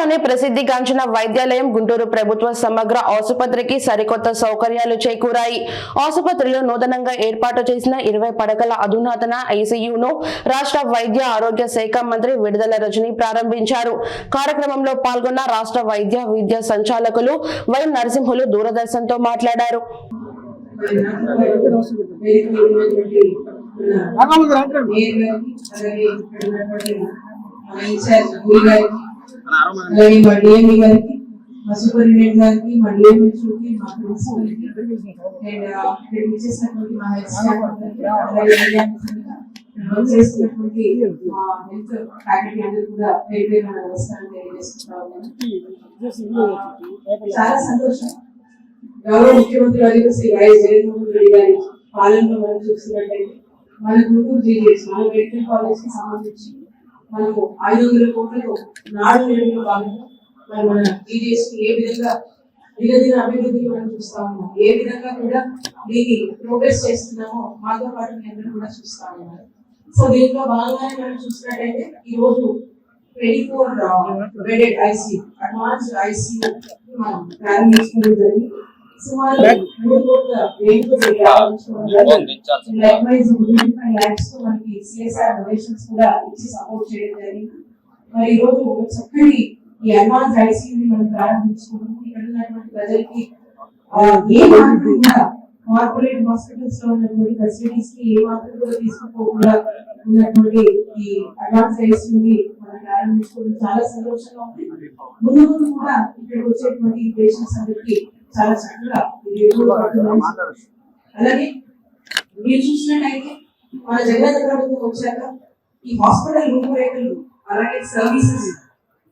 జిల్లాలోని ప్రసిద్ధిగాంచిన వైద్యాలయం గుంటూరు ప్రభుత్వ సమగ్ర ఆసుపత్రికి సరికొత్త సౌకర్యాలు చేకూరాయి. ఆసుపత్రిలో నూతనంగా ఏర్పాటు చేసిన ఇరవై పడకల అధునాతన ఐసీయూను రాష్ట్ర వైద్య ఆరోగ్య శాఖ మంత్రి విడుదల రజని ప్రారంభించారు. కార్యక్రమంలో పాల్గొన్న రాష్ట్ర వైద్య విద్యా సంచాలకులు వై నరసింహులు దూరదర్శన్తో మాట్లాడారు. అలాగే మా గారికి మా సూపరింటెండెంట్ గారికి మా డిఎంహెచ్ఓకి మా ప్రిన్సిపల్కి అండ్ ఇక్కడ ఇచ్చేసినటువంటి మా హెల్త్ స్టాఫ్ అలాగే వర్క్ మా హెల్త్ ఫ్యాకల్టీ అందరూ కూడా పేరు పేరు నమస్కారం తెలియజేసుకుంటా ఉన్నాను. చాలా సంతోషం. గౌరవ ముఖ్యమంత్రి వర్యులు శ్రీ వైఎస్ జగన్మోహన్ రెడ్డి గారి పాలనలో మనం చూస్తున్నట్టయితే మన గుంటూరు జీజీఎస్ మన మెడికల్ కాలేజ్కి సంబంధించి మనకు ఐదు వందల కోట్లతో నాడు నేడులో భాగంగా మరి మన జీజీఎస్కి ఏ విధంగా దినదిన అభివృద్ధి మనం చూస్తా ఉన్నాం ఏ విధంగా కూడా దీన్ని ప్రోగ్రెస్ చేస్తున్నామో మాతో పాటు అందరూ కూడా చూస్తా ఉన్నారు సో దీంట్లో భాగంగానే మనం చూసినట్టయితే ఈ రోజు twenty four bedded ICU advance ICU మనం ప్రారంభించుకోవడం జరిగింది. మనకి సిఎస్ఆర్ కూడా సపోర్ట్ మరి ఈ రోజు ఒక చక్కటి ఈ అడ్వాన్స్ ఐసీయూని మనం ప్రారంభించుకున్నాము ఇక్కడ ఉన్నటువంటి ప్రజలకి ఏ మాత్రం కూడా కార్పొరేట్ హాస్పిటల్స్లో ఉన్నటువంటి ఫెసిలిటీస్కి ఏ మాత్రం కూడా తీసుకోకుండా ఉన్నటువంటి ఈ అడ్వాన్స్ ఐసీయూని మనం ప్రారంభించుకోవడం చాలా సంతోషంగా ఉంది ముందు ముందు కూడా ఇక్కడ వచ్చేటువంటి పేషెంట్స్ అందరికీ చాలా చక్కగా అలాగే మీరు చూసినట్టయితే మన జగన్ ప్రభుత్వం వచ్చాక ఈ హాస్పిటల్ రూపురేఖలు అలాగే సర్వీసెస్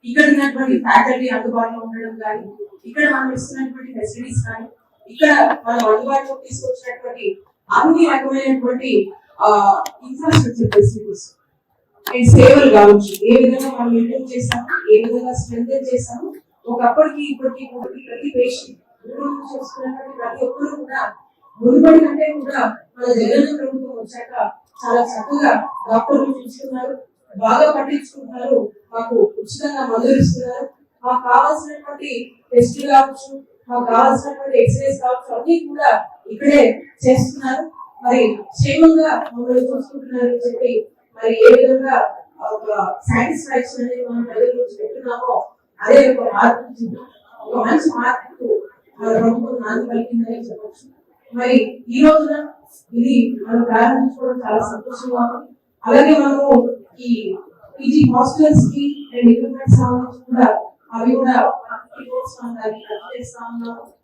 ఇక్కడ ఉన్నటువంటి ఫ్యాకల్టీ అందుబాటులో ఉండడం కానీ ఇక్కడ మనం ఇస్తున్నటువంటి ఫెసిలిటీస్ కానీ ఇక్కడ మనం అందుబాటులో తీసుకొచ్చినటువంటి అన్ని రకమైనటువంటి ఇన్ఫ్రాస్ట్రక్చర్ ఫెసిలిటీస్ అండ్ సేవలు కావచ్చు ఏ విధంగా మనం మెయింటైన్ చేసాము ఏ విధంగా స్ట్రెంగ్ చేసాము ఒకప్పటికి ఇప్పటికి ప్రతి పేషెంట్ చేస్తున్నటువంటి ప్రతి ఒక్కరూ కూడా మునుపటి కంటే కూడా మన జగన్ ప్రభుత్వం వచ్చాక చాలా చక్కగా డాక్టర్లు చూస్తున్నారు బాగా పట్టించుకుంటున్నారు మాకు ఉచితంగా మందులు ఇస్తున్నారు. మాకు కావాల్సినటువంటి టెస్టులు కావచ్చు మాకు కావాల్సినటువంటి ఎక్స్రేస్ కావచ్చు అన్ని కూడా ఇక్కడే చేస్తున్నారు. మరి క్షేమంగా మమ్మల్ని చూసుకుంటున్నారు అని చెప్పి మరి ఏ విధంగా ఒక సాటిస్ఫాక్షన్ అనేది మనం ప్రజల గురించి పెట్టున్నామో అదే ఒక మార్పు ఒక మంచి మార్పు మన ప్రభుత్వం నాంది పలికిందని చెప్పచ్చు. మరి ఈ రోజున ఇది మనం ప్రారంభించుకోవడం చాలా సంతోషంగా ఉంది. అలాగే మనము ఈ పీజీ హాస్టల్స్కి అండ్ ఎక్విప్మెంట్ సంబంధించి కూడా అవి కూడా చేస్తా ఉన్నాము